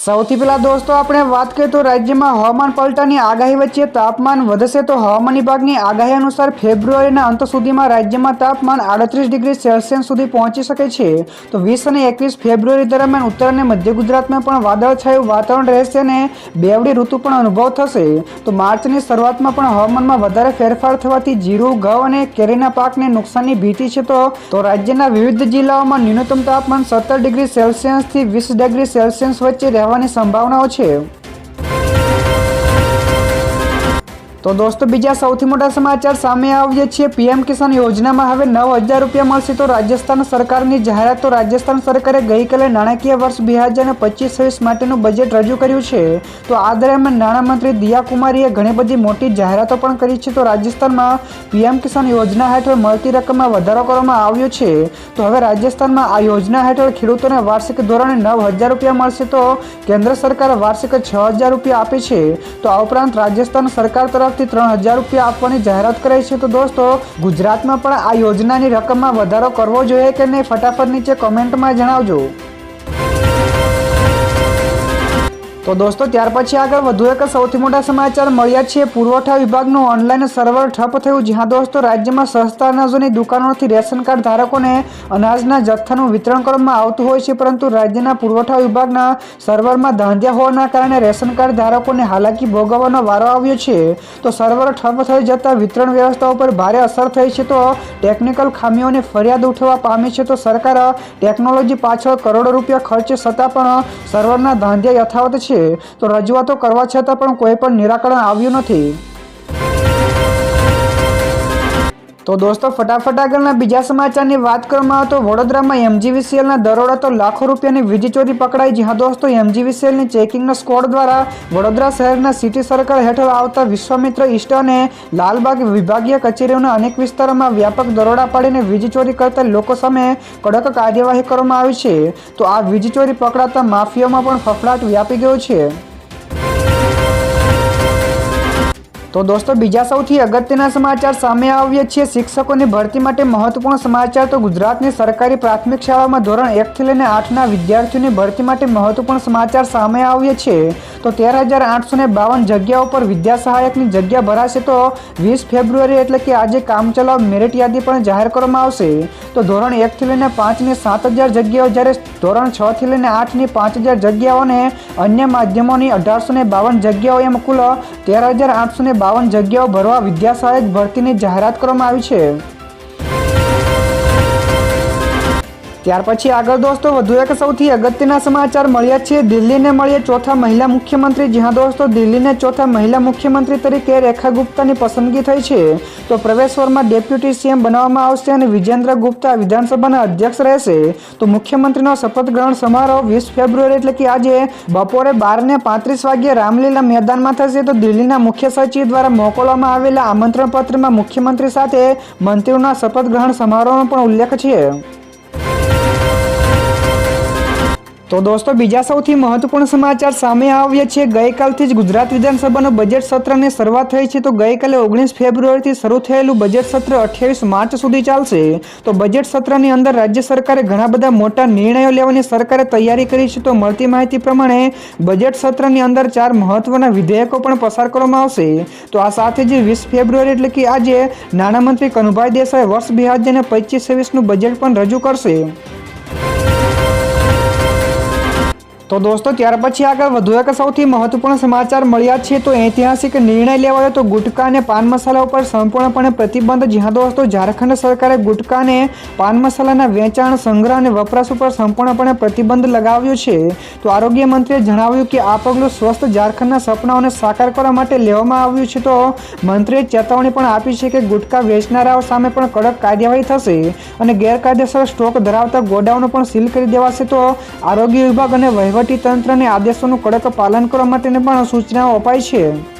સૌથી પહેલા દોસ્તો, આપણે વાત કરીએ તો રાજ્યમાં હવામાન પલટાની આગાહી વચ્ચે તાપમાન વધશે તો હવામાન વિભાગની આગાહી અનુસાર ફેબ્રુઆરીના અંત સુધીમાં રાજ્યમાં તાપમાન આડત્રીસ ડિગ્રી સેલ્સિયસ સુધી પહોંચી શકે છે. તો વીસ અને એકવીસ ફેબ્રુઆરી દરમિયાન ઉત્તર અને મધ્ય ગુજરાતમાં પણ વાદળછાયું વાતાવરણ રહેશે અને બેવડી ઋતુ પણ અનુભવ થશે. તો માર્ચની શરૂઆતમાં પણ હવામાનમાં વધારે ફેરફાર થવાથી જીરું, ઘઉં અને કેરીના પાકને નુકસાનની ભીતિ છે તો રાજ્યના વિવિધ જિલ્લાઓમાં ન્યૂનતમ તાપમાન સત્તર ડિગ્રી સેલ્સિયસથી વીસ ડિગ્રી સેલ્સિયસ વચ્ચે રહેવાની સંભાવનાઓ છે? તો દોસ્તો, બીજા સૌથી મોટા સમાચાર સામે આવીએ છીએ પીએમ કિસાન યોજનામાં હવે નવ હજાર રૂપિયા મળશે. તો રાજસ્થાન સરકારની જાહેરાત, તો રાજસ્થાન સરકારે ગઈકાલે નાણાકીય વર્ષ બે હજાર પચીસ છવ્વીસ માટેનું બજેટ રજૂ કર્યું છે. તો આ દરમિયાન નાણામંત્રી દિયાકુમારીએ ઘણી બધી મોટી જાહેરાતો પણ કરી છે. તો રાજસ્થાનમાં પીએમ કિસાન યોજના હેઠળ મળતી રકમમાં વધારો કરવામાં આવ્યો છે. તો હવે રાજસ્થાનમાં આ યોજના હેઠળ ખેડૂતોને વાર્ષિક ધોરણે નવ હજાર રૂપિયા મળશે. તો કેન્દ્ર સરકાર વાર્ષિક છ હજાર રૂપિયા આપે છે. તો આ ઉપરાંત રાજસ્થાન સરકાર તરફથી ત્રણ હજાર રૂપિયા આપવાની જાહેરાત કરાઈ છે. તો દોસ્તો, ગુજરાતમાં પણ આ યોજનાની રકમમાં વધારો કરવો જોઈએ કે નહીં? ફટાફટ નીચે કોમેન્ટમાં જણાવજો. તો દોસ્તો, ત્યાર પછી આગળ વધુ એક સૌથી મોટા સમાચાર મળ્યા છે. પુરવઠા વિભાગનું ઓનલાઈન સર્વર ઠપ થયું, જ્યાં દોસ્તો રાજ્યમાં સસ્તા અનાજોની દુકાનોથી રેશન કાર્ડ ધારકોને અનાજના જથ્થાનું વિતરણ કરવામાં આવતું હોય છે, પરંતુ રાજ્યના પુરવઠા વિભાગના સર્વરમાં ધાંધ્યા હોવાના કારણે રેશન કાર્ડ ધારકોને હાલાકી ભોગવવાનો વારો આવ્યો છે. તો સર્વર ઠપ થઈ જતાં વિતરણ વ્યવસ્થા ઉપર ભારે અસર થઈ છે, તો ટેકનિકલ ખામીઓની ફરિયાદ ઉઠવા પામી છે, તો સરકાર ટેકનોલોજી પાછળ કરોડો રૂપિયા ખર્ચે છતાં પણ સર્વરના ધાંધ્યા યથાવત છે. તો રજૂઆતો કરવા છતાં પણ કોઈ પણ નિરાકરણ આવ્યું નથી. તો દોસ્તો, ફટાફટ આગળના બીજા સમાચારની વાત કરવામાં આવે તો વડોદરામાં એમજીવીસીએલના દરોડા તો લાખો રૂપિયાની વીજ ચોરી પકડાઈ જ્યાં દોસ્તો એમજીવીસીએલની ચેકિંગના સ્કોડ દ્વારા વડોદરા શહેરના સિટી સર્કલ હેઠળ આવતા વિશ્વામિત્ર ઈષ્ટ અને લાલબાગ વિભાગીય કચેરીઓના અનેક વિસ્તારોમાં વ્યાપક દરોડા પાડીને વીજ ચોરી કરતા લોકો સામે કડક કાર્યવાહી કરવામાં આવી છે. તો આ વીજ ચોરી પકડાતા માફિયામાં પણ ફફડાટ વ્યાપી ગયો છે. તો દોસ્તો, બીજા સૌથી અગત્યના સમાચાર સામે આવ્યા છે શિક્ષકોની ભરતી માટે મહત્વપૂર્ણ સમાચાર તો ગુજરાતની સરકારી પ્રાથમિક શાળામાં ધોરણ એકથી લઈને આઠના વિદ્યાર્થીઓની ભરતી માટે મહત્વપૂર્ણ સમાચાર સામે આવ્યા છે તો તેર હજાર આઠસો ને બાવન જગ્યાઓ પર વિદ્યા સહાયકની જગ્યા ભરાશે તો વીસ ફેબ્રુઆરી એટલે કે આજે કામચલાઉ મેરિટ યાદી પણ જાહેર કરવામાં આવશે. તો ધોરણ એકથી લઈને પાંચની સાત હજાર જગ્યાઓ જ્યારે ધોરણ છથી લઈને આઠની પાંચ હજાર જગ્યાઓ અને અન્ય માધ્યમોની અઢારસો ને બાવન જગ્યાઓ એમ કુલ તેર હજાર આઠસો ને બાવન જગ્યાઓ ભરવા વિદ્યા સહાયક ભરતીની જાહેરાત કરવામાં આવી છે. ત્યાર પછી આગળ દોસ્તો, વધુ એક સૌથી અગત્યના સમાચાર મળ્યા છે. દિલ્હીને મળીએ ચોથા મહિલા મુખ્યમંત્રી. જ્યાં દોસ્તો, દિલ્હીને ચોથા મહિલા મુખ્યમંત્રી તરીકે રેખા ગુપ્તાની પસંદગી થઈ છે. તો પ્રવેશ વર્મા ડેપ્યુટી સીએમ બનાવવામાં આવશે અને વિજેન્દ્ર ગુપ્તા વિધાનસભાના અધ્યક્ષ રહેશે. તો મુખ્યમંત્રીનો શપથ ગ્રહણ સમારોહ વીસ ફેબ્રુઆરી એટલે કે આજે બપોરે બારને પાંત્રીસ વાગ્યે રામલીલા મેદાનમાં થશે. તો દિલ્હીના મુખ્ય સચિવ દ્વારા મોકલવામાં આવેલા આમંત્રણ પત્રમાં મુખ્યમંત્રી સાથે મંત્રીઓના શપથ ગ્રહણ સમારોહનો પણ ઉલ્લેખ છે. તો દોસ્તો, બીજા સૌથી મહત્વપૂર્ણ સમાચાર સામે આવ્યા છે. ગઈકાલથી જ ગુજરાત વિધાનસભાનું બજેટ સત્રની શરૂઆત થઈ છે. તો ગઈકાલે ઓગણીસ ફેબ્રુઆરીથી શરૂ થયેલું બજેટ સત્ર અઠ્યાવીસ માર્ચ સુધી ચાલશે. તો બજેટ સત્રની અંદર રાજ્ય સરકારે ઘણા બધા મોટા નિર્ણયો લેવાની સરકારે તૈયારી કરી છે. તો મળતી માહિતી પ્રમાણે બજેટ સત્રની અંદર ચાર મહત્વના વિધેયકો પણ પસાર કરવામાં આવશે. તો આ સાથે જ વીસ ફેબ્રુઆરી એટલે કે આજે નાણામંત્રી કનુભાઈ દેસાઈ વર્ષ બે હજાર પચીસ છવ્વીસનું બજેટ પણ રજૂ કરશે. તો દોસ્તો, ત્યાર પછી આગળ વધુ એક સૌથી મહત્વપૂર્ણ સમાચાર મળ્યા છે. તો ઐતિહાસિક નિર્ણય લેવાયો તો ગુટકા અને પાન મસાલા ઉપર સંપૂર્ણપણે પ્રતિબંધ. જ્યાં દોસ્તો, ઝારખંડ સરકારે ગુટકા અને પાન મસાલાના વેચાણ, સંગ્રહ અને વપરાશ ઉપર સંપૂર્ણપણે પ્રતિબંધ લગાવ્યો છે. તો આરોગ્ય મંત્રીએ જણાવ્યું કે આ પગલું સ્વસ્થ ઝારખંડના સપનાઓને સાકાર કરવા માટે લેવામાં આવ્યું છે. તો મંત્રીએ ચેતવણી પણ આપી છે કે ગુટકા વેચનારાઓ સામે પણ કડક કાર્યવાહી થશે અને ગેરકાયદેસર સ્ટોક ધરાવતા ગોડાઉનો પણ સીલ કરી દેવાશે. તો આરોગ્ય વિભાગ અને વહીવટ તંત્રને આદેશોનું કડક પાલન કરવા માટેની પણ સૂચનાઓ અપાઈ છે.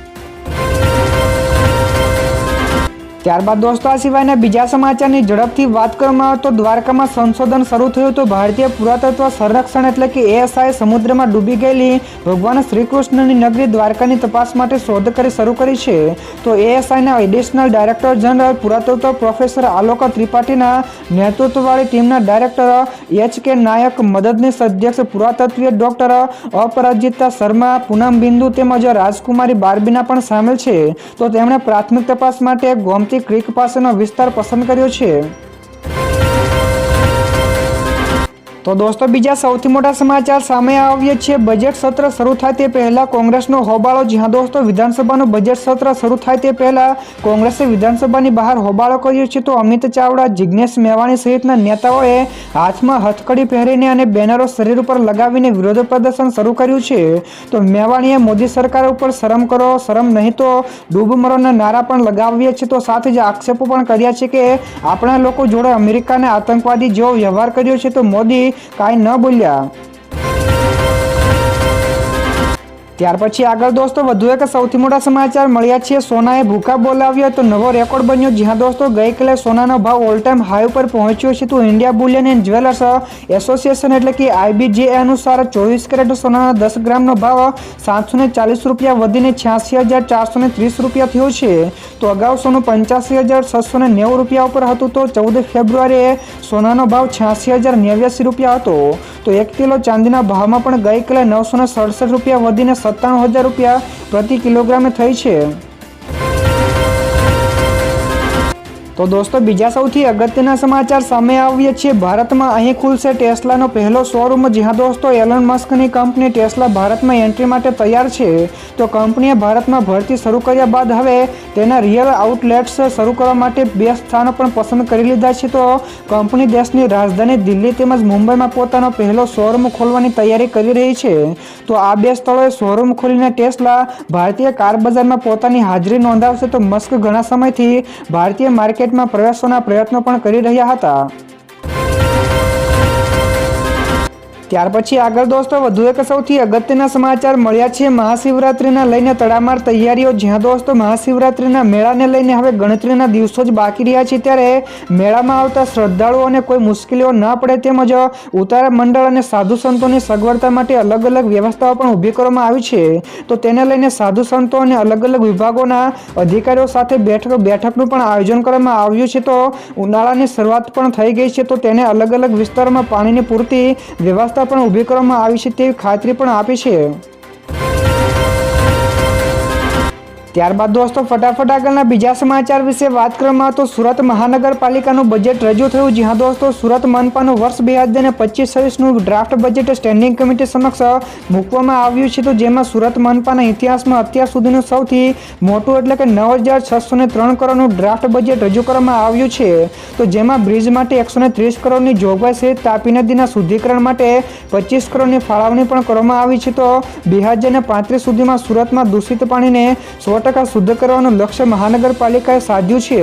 ત્યારબાદ દોસ્તો, આ સિવાયના બીજા સમાચારની ઝડપથી વાત કરવામાં આવે તો દ્વારકામાં સંશોધન શરૂ થયું તો ભારતીય પુરાતત્વ સંરક્ષણ એટલે કે એએસઆઈ સમુદ્રમાં ડૂબી ગયેલી ભગવાન શ્રી કૃષ્ણની નગરી દ્વારકાની તપાસ માટે શોધ કરી શરૂ કરી છે. તો એએસઆઈના એડિશનલ ડાયરેક્ટર જનરલ પુરાતત્વ પ્રોફેસર આલોક ત્રિપાઠીના નેતૃત્વવાળી ટીમના ડાયરેક્ટર એચ કે નાયક, મદદનીશ અધ્યક્ષ, પુરાતત્વીય ડોક્ટર અપરાજિતા શર્મા, પૂનમ બિંદુ તેમજ રાજકુમારી બારબીના પણ સામેલ છે. તો તેમણે પ્રાથમિક તપાસ માટે ગોમતી ક્રિક પાસેનો વિસ્તાર પસંદ કર્યો છે. તો દોસ્તો, બીજા સૌથી મોટા સમાચાર સામે આવ્યા છે. બજેટ સત્ર શરૂ થાય તે પહેલા કોંગ્રેસનો હોબાળો જ્યાં દોસ્તો, વિધાનસભાનું બજેટ સત્ર શરૂ થાય તે પહેલા કોંગ્રેસે વિધાનસભાની બહાર હોબાળો કર્યો છે. તો અમિત ચાવડા જિજ્ઞેશ મેવાણી સહિતના નેતાઓએ હાથમાં હથકડી પહેરીને અને બેનરો શરીર ઉપર લગાવીને વિરોધ પ્રદર્શન શરૂ કર્યું છે. તો મેવાણીએ મોદી સરકાર ઉપર શરમ કરો, શરમ નહીં તો ડૂબ મરોના નારા પણ લગાવ્યા છે તો સાથે જ આક્ષેપો પણ કર્યા છે કે આપણા લોકો જોડે અમેરિકાને આતંકવાદી જેવો વ્યવહાર કર્યો છે. તો મોદી કાંઈ ન બોલ્યા ત્યાર પછી આગળ દોસ્તો, વધુ એક સૌથી મોટા સમાચાર મળ્યા છે. સોનાએ ભૂખા બોલાવ્યો તો નવો રેકોર્ડ બન્યો. જ્યાં દોસ્તો, ગઈકાલે સોનાનો ભાવ ઓલ ટાઈમ હાઈ ઉપર પહોંચ્યો છે. તો India bullion and jewellers association એટલે કે આઈબીજે અનુસાર ચોવીસ કેરેટ સોનાના દસ ગ્રામનો ભાવ સાતસો ને ચાલીસ રૂપિયા વધીને છ્યાસી હજાર ચારસો ને ત્રીસ રૂપિયા થયો છે. તો અગાઉ સોનું પંચ્યાસી હજાર છસો નેવું રૂપિયા ઉપર હતું. તો ચૌદ ફેબ્રુઆરીએ સોનાનો ભાવ છ્યાસી હજાર નેવ્યાસી રૂપિયા હતો. તો એક કિલો ચાંદીના ભાવમાં પણ ગઈકાલે નવસો સડસઠ રૂપિયા વધીને સત્તાણું હજાર રૂપિયા પ્રતિ કિલોગ્રામે થઈ છે. તો દોસ્તો, બીજા સૌથી અગત્યના સમાચાર સામે આવ્યા છે. ભારતમાં અહીં ખુલશે ટેસ્લાનો પહેલો શોરૂમ. જ્યાં દોસ્તો, એલન મસ્કની કંપની ટેસ્લા ભારતમાં એન્ટ્રી માટે તૈયાર છે. તો કંપનીએ ભારતમાં ભરતી શરૂ કર્યા બાદ હવે તેના રિયલ આઉટલેટ્સ શરૂ કરવા માટે બે સ્થાનો પણ પસંદ કરી લીધા છે. તો કંપની દેશની રાજધાની દિલ્હી તેમજ મુંબઈમાં પોતાનો પહેલો શોરૂમ ખોલવાની તૈયારી કરી રહી છે. તો આ બે સ્થળોએ શોરૂમ ખોલીને ટેસ્લા ભારતીય કાર બજારમાં પોતાની હાજરી નોંધાવશે. તો મસ્ક ઘણા સમયથી ભારતીય માર્કેટમાં પ્રવેશવાના પ્રયત્નો પણ કરી રહ્યા હતા. ત્યાર પછી આગળ દોસ્તો, વધુ એક સૌથી અગત્યના સમાચાર મળ્યા છે મહાશિવરાત્રિના લઈને તડામાર તૈયારીઓ. જ્યાં દોસ્તો, મહાશિવરાત્રિના મેળાને લઈને હવે ગણતરીના દિવસો જ બાકી રહ્યા છે ત્યારે મેળામાં આવતા શ્રદ્ધાળુઓને કોઈ મુશ્કેલીઓ ન પડે તેમજ ઉતારા મંડળ અને સાધુ સંતોની સગવડતા માટે અલગ અલગ વ્યવસ્થાઓ પણ ઊભી કરવામાં આવી છે. તો તેને લઈને સાધુ સંતો અને અલગ અલગ વિભાગોના અધિકારીઓ સાથે બેઠક, બેઠકનું પણ આયોજન કરવામાં આવ્યું છે. તો ઉનાળાની શરૂઆત પણ થઈ ગઈ છે. તો તેને અલગ અલગ વિસ્તારોમાં પાણીની પૂરતી વ્યવસ્થા પણ ઊભી કરવામાં આવી છે તેવી ખાતરી પણ આપી છે. ત્યારબાદ દોસ્તો, ફટાફટ આગળના બીજા સમાચાર વિશે વાત કરવામાં તો સુરત મહાનગરપાલિકાનું બજેટ રજૂ થયું, જ્યાં દોસ્તો સુરત મનપાનું વર્ષ બે હજાર ને પચીસ છવ્વીસનું ડ્રાફ્ટ બજેટ સ્ટેન્ડિંગ કમિટી સમક્ષ મૂકવામાં આવ્યું છે. તો જેમાં સુરત મનપાના ઇતિહાસમાં અત્યાર સુધીનું સૌથી મોટું એટલે કે નવ હજાર છસો ને ત્રણ કરોડનું ડ્રાફ્ટ બજેટ રજૂ કરવામાં આવ્યું છે. તો જેમાં બ્રિજ માટે એકસો ને ત્રીસ કરોડની જોગવાઈ સહિત તાપી નદીના શુદ્ધિકરણ માટે પચીસ કરોડની ફાળવણી પણ કરવામાં આવી છે. તો બે હજાર પાંત્રીસ સુધીમાં સુરતમાં દૂષિત પાણીને સો ટકા શુદ્ધ કરવાનું લક્ષ્ય મહાનગરપાલિકાએ સાધ્યું છે.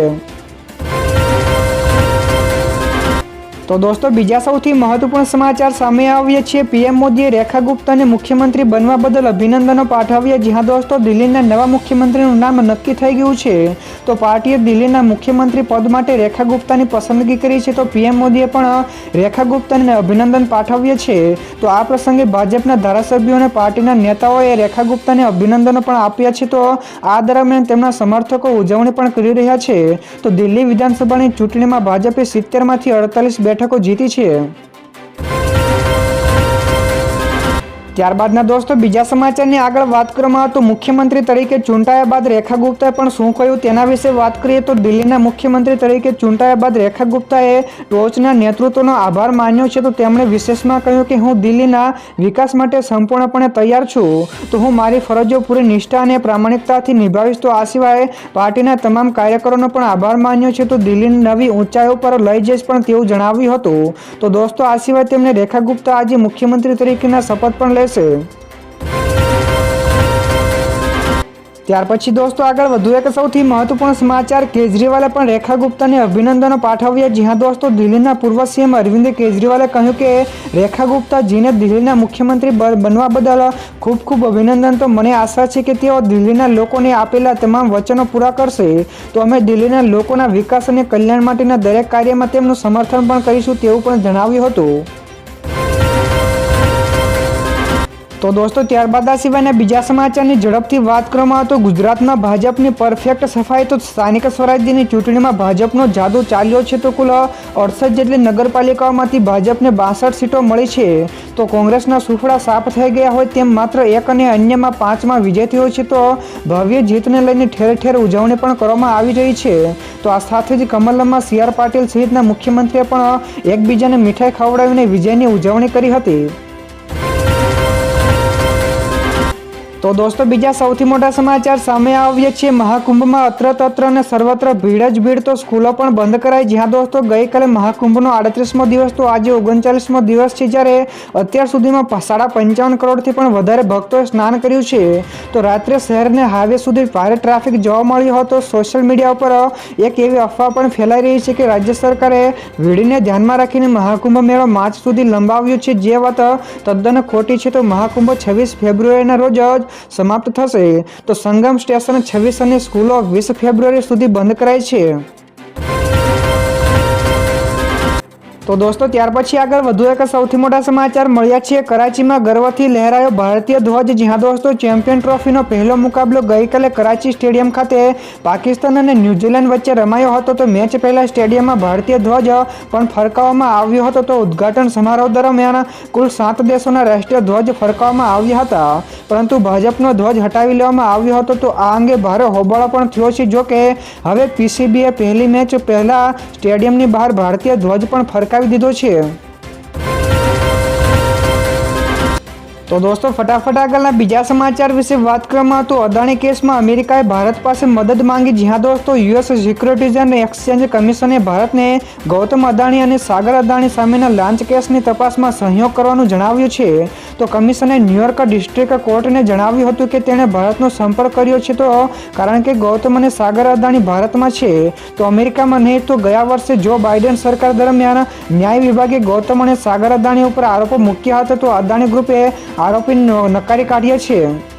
તો દોસ્તો, બીજા સૌથી મહત્વપૂર્ણ સમાચાર સામે આવ્યા છે પીએમ મોદીએ રેખા ગુપ્તાને મુખ્યમંત્રી બનવા બદલ અભિનંદનો પાઠવ્યા. જ્યાં દોસ્તો, દિલ્હીના નવા મુખ્યમંત્રીનું નામ નક્કી થઈ ગયું છે. તો પાર્ટીએ દિલ્હીના મુખ્યમંત્રી પદ માટે રેખા ગુપ્તાની પસંદગી કરી છે. તો પીએમ મોદીએ પણ રેખા ગુપ્તાને અભિનંદન પાઠવ્યા છે. તો આ પ્રસંગે ભાજપના ધારાસભ્યો અને પાર્ટીના નેતાઓએ રેખા ગુપ્તાને અભિનંદનો પણ આપ્યા છે. તો આ દરમિયાન તેમના સમર્થકો ઉજવણી પણ કરી રહ્યા છે. તો દિલ્હી વિધાનસભાની ચૂંટણીમાં ભાજપે સિત્તેરમાંથી અડતાલીસ બેઠકો જીતી છે ત્યારબાદના દોસ્તો, બીજા સમાચારની આગળ વાત કરવામાં આવે તો મુખ્યમંત્રી તરીકે ચૂંટાયા બાદ રેખા ગુપ્તાએ પણ શું કહ્યું તેના વિશે વાત કરીએ તો દિલ્હીના મુખ્યમંત્રી તરીકે ચૂંટાયા બાદ રેખા ગુપ્તાએ ટોચના નેતૃત્વનો આભાર માન્યો છે. તો તેમણે વિશેષમાં કહ્યું કે હું દિલ્હીના વિકાસ માટે સંપૂર્ણપણે તૈયાર છું. તો હું મારી ફરજો પૂરી નિષ્ઠા અને પ્રામાણિકતાથી નિભાવીશ. તો આ સિવાય પાર્ટીના તમામ કાર્યકરોનો પણ આભાર માન્યો છે. તો દિલ્હીની નવી ઊંચાઈઓ પર લઈ જઈશ પણ તેવું જણાવ્યું હતું. તો દોસ્તો, આ સિવાય તેમણે રેખા ગુપ્તા આજે મુખ્યમંત્રી તરીકેના શપથ પણ લેશે ત્યાર પછી દોસ્તો, આગળ વધુ એક સૌથી મહત્વપૂર્ણ સમાચાર, કેજરીવાલે પણ રેખા ગુપ્તાને અભિનંદનો પાઠવ્યા. જ્યાં દોસ્તો, દિલ્હીના પૂર્વ સીએમ અરવિંદ કેજરીવાલે કહ્યું કે રેખા ગુપ્તાજીને દિલ્હીના મુખ્યમંત્રી બનવા બદલ ખૂબ ખૂબ અભિનંદન. તો મને આશા છે કે તેઓ દિલ્હીના લોકોને આપેલા તમામ વચનો પૂરા કરશે. તો અમે દિલ્હીના લોકોના વિકાસ અને કલ્યાણ માટેના દરેક કાર્યમાં તેમનું સમર્થન પણ કરીશું તેવું પણ જણાવ્યું હતું. તો દોસ્તો, ત્યારબાદ આ સિવાયના બીજા સમાચારની ઝડપથી વાત કરવામાં આવે તો ગુજરાતમાં ભાજપની પરફેક્ટ સફાઈ તો સ્થાનિક સ્વરાજ્યની ચૂંટણીમાં ભાજપનો જાદુ ચાલ્યો છે તો કુલ અડસઠ જેટલી નગરપાલિકાઓમાંથી ભાજપને બાસઠ સીટો મળી છે. તો કોંગ્રેસના સુફળા સાફ થઈ ગયા હોય તેમ માત્ર એક અને અન્યમાં પાંચમાં વિજય થયો છે તો ભવ્ય જીતને લઈને ઠેર ઠેર ઉજવણી પણ કરવામાં આવી રહી છે. તો આ સાથે જ કમલમમાં, સી આર પાટીલ સહિતના મુખ્યમંત્રીએ પણ એકબીજાને મીઠાઈ ખવડાવીને વિજયની ઉજવણી કરી હતી. તો દોસ્તો, બીજા સૌથી મોટા સમાચાર સામે આવીએ છીએ મહાકુંભમાં અત્ર તત્ર અને સર્વત્ર ભીડ જ ભીડ તો સ્કૂલો પણ બંધ કરાઈ. જ્યાં દોસ્તો, ગઈકાલે મહાકુંભનો આડત્રીસમો દિવસ તો આજે ઓગણચાલીસમો દિવસ છે જ્યારે અત્યાર સુધીમાં સાડા પંચાવન કરોડથી પણ વધારે ભક્તોએ સ્નાન કર્યું છે. તો રાત્રે શહેરને હાઈવે સુધી ભારે ટ્રાફિક જોવા મળ્યો હતો. સોશિયલ મીડિયા ઉપર એક એવી અફવા પણ ફેલાઈ રહી છે કે રાજ્ય સરકારે ભીડને ધ્યાનમાં રાખીને મહાકુંભ મેળો માર્ચ સુધી લંબાવ્યો છે. જે વાત તદ્દન ખોટી છે, તો મહાકુંભ છવ્વીસ ફેબ્રુઆરીના રોજ સમાપ્ત થશે. તો સંગમ સ્ટેશન છવ્વીસ અને સ્કૂલો વીસ ફેબ્રુઆરી સુધી બંધ કરાય છે. તો દોસ્તો, ત્યાર પછી આગળ વધુ એક સૌથી મોટા સમાચાર મળ્યા છે. કરાચીમાં ગર્વથી લહેરાયો ભારતીય ધ્વજ. જ્યાં દોસ્તો, ચેમ્પિયન ટ્રોફીનો પહેલો મુકાબલો ગઈકાલે કરાચી સ્ટેડિયમ ખાતે પાકિસ્તાન અને ન્યૂઝીલેન્ડ વચ્ચે રમાયો હતો. તો મેચ પહેલાં સ્ટેડિયમમાં ભારતીય ધ્વજ પણ ફરકાવવામાં આવ્યો હતો. તો ઉદ્ઘાટન સમારોહ દરમિયાન કુલ સાત દેશોના રાષ્ટ્રીય ધ્વજ ફરકાવવામાં આવ્યા હતા. પરંતુ ભાજપનો ધ્વજ હટાવી લેવામાં આવ્યો હતો. તો આ અંગે ભારે હોબાળો પણ થયો છે. જોકે, હવે પીસીબીએ પહેલી મેચ પહેલાં સ્ટેડિયમની બહાર ભારતીય ધ્વજ પણ ફરકાવી દીધો છે તો દોસ્તો, ફટાફટ આગળના બીજા સમાચાર વિશે વાત કરવામાં તો અદાણી કેસમાં અમેરિકાએ ભારત પાસે મદદ માંગી. જ્યાં દોસ્તો, યુએસ સિક્યુરિટીઝ એન્ડ એક્સચેન્જ કમિશને ભારતને ગૌતમ અદાણી અને સાગર અદાણી સામેના લાંચ કેસની તપાસમાં સહયોગ કરવાનું જણાવ્યું છે. તો કમિશને ન્યુયોર્ક ડિસ્ટ્રિક્ટ કોર્ટને જણાવ્યું હતું કે તેણે ભારતનો સંપર્ક કર્યો છે તો કારણ કે ગૌતમ અને સાગર અદાણી ભારતમાં છે. તો અમેરિકામાં નહીં તો ગયા વર્ષે જો બાઇડેન સરકાર દરમિયાન ન્યાય વિભાગે ગૌતમ અને સાગર અદાણી ઉપર આરોપો મૂક્યા હતા તો અદાણી ગ્રુપે આરોપી ન- નકારી કાઢ્યા છે.